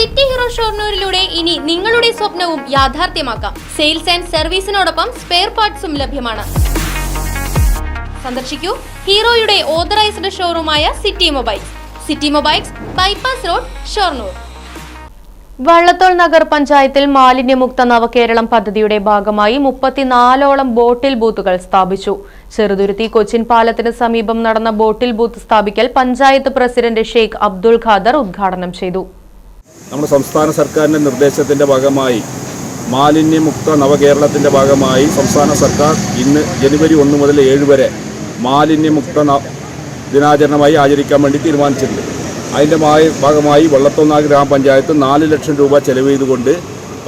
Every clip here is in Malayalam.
സിറ്റി ഹീറോ ഷോർണൂരിലൂടെ ഇനി നിങ്ങളുടെ സ്വപ്നവും യാഥാർത്ഥ്യമാക്കാം. സെയിൽസ് ആൻഡ് സർവീസിനോടൊപ്പം സ്പെയർ പാർട്സും ലഭ്യമാണ്. സന്ദർശിക്കൂ ഹീറോയുടെ authorised ഷോറൂമായ city mobiles. City mobiles bypass road Shoranur. Vallathol Nagar പഞ്ചായത്തിൽ മാലിന്യമുക്ത നവകേരളം പദ്ധതിയുടെ ഭാഗമായി മുപ്പത്തിനാലോളം ബോട്ടിൽ ബൂത്തുകൾ സ്ഥാപിച്ചു. ചെറുതുരുത്തി കൊച്ചിൻ പാലത്തിന് സമീപം നടന്ന ബോട്ടിൽ ബൂത്ത് സ്ഥാപിക്കൽ പഞ്ചായത്ത് പ്രസിഡന്റ് ഷെയ്ഖ് അബ്ദുൾ ഖാദർ ഉദ്ഘാടനം ചെയ്തു. നമ്മുടെ സംസ്ഥാന സർക്കാരിന്റെ നിർദ്ദേശത്തിന്റെ ഭാഗമായി മാലിന്യമുക്ത നവകേരളത്തിന്റെ ഭാഗമായി സംസ്ഥാന സർക്കാർ ഇന്ന് ജനുവരി ഒന്ന് മുതൽ ഏഴ് വരെ മാലിന്യമുക്ത ദിനാചരണമായി ആചരിക്കാൻ വേണ്ടി തീരുമാനിച്ചിട്ടുണ്ട്. അതിന്റെ ഭാഗമായി വള്ളത്തോന്നാഗ് ഗ്രാമപഞ്ചായത്ത് നാല് ലക്ഷം രൂപ ചെലവ് ചെയ്തുകൊണ്ട്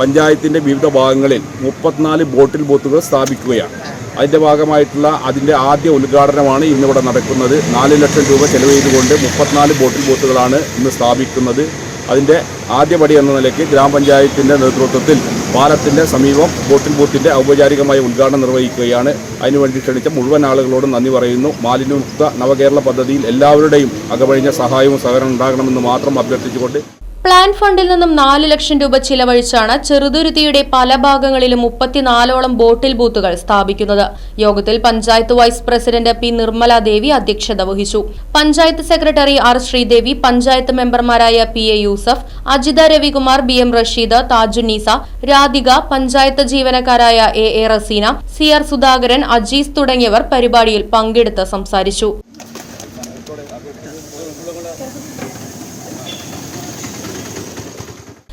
പഞ്ചായത്തിന്റെ വിവിധ ഭാഗങ്ങളിൽ മുപ്പത്തിനാല് ബോട്ടിൽ ബൂത്തുകൾ സ്ഥാപിക്കുകയാണ്. അതിന്റെ ഭാഗമായിട്ടുള്ള അതിന്റെ ആദ്യ ഉദ്ഘാടനമാണ് ഇന്നിവിടെ നടക്കുന്നത്. നാല് ലക്ഷം രൂപ ചെലവ് ചെയ്തുകൊണ്ട് മുപ്പത്തിനാല് ബോട്ടിൽ ബൂത്തുകളാണ് ഇന്ന് സ്ഥാപിക്കുന്നത്. അതിന്റെ ആദ്യപടി എന്ന നിലയ്ക്ക് ഗ്രാമപഞ്ചായത്തിന്റെ നേതൃത്വത്തിൽ പാലത്തിന്റെ സമീപം ബോട്ടിൽ ബൂത്തിന്റെ ഔപചാരികമായ ഉദ്ഘാടനം നിർവഹിക്കുകയാണ്. അതിനുവേണ്ടി ക്ഷണിച്ച മുഴുവൻ ആളുകളോടും നന്ദി പറയുന്നു. മാലിന്യമുക്ത നവകേരള പദ്ധതിയിൽ എല്ലാവരുടെയും അകവഴിഞ്ഞ സഹായവും സഹകരണം ഉണ്ടാകണമെന്ന് മാത്രം അഭ്യർത്ഥിച്ചുകൊണ്ട് പ്ലാൻ ഫണ്ടിൽ നിന്നും നാല് ലക്ഷം രൂപ ചിലവഴിച്ചാണ് ചെറുതുരുത്തിയുടെ പല ഭാഗങ്ങളിലും മുപ്പത്തിനാലോളം ബോട്ടിൽ ബൂത്തുകൾ സ്ഥാപിക്കുന്നത്. യോഗത്തിൽ panchayat vice president P Nirmala Devi അധ്യക്ഷത വഹിച്ചു. പഞ്ചായത്ത് സെക്രട്ടറി ആർ ശ്രീദേവി പഞ്ചായത്ത് മെമ്പർമാരായ P A Yusuf Ajitha Ravikumar B M Rasheed Thajunneesa Radhika panchayat ജീവനക്കാരായ A A Raseena C R Sudhakaran Ajees തുടങ്ങിയവർ പരിപാടിയിൽ പങ്കെടുത്ത് സംസാരിച്ചു.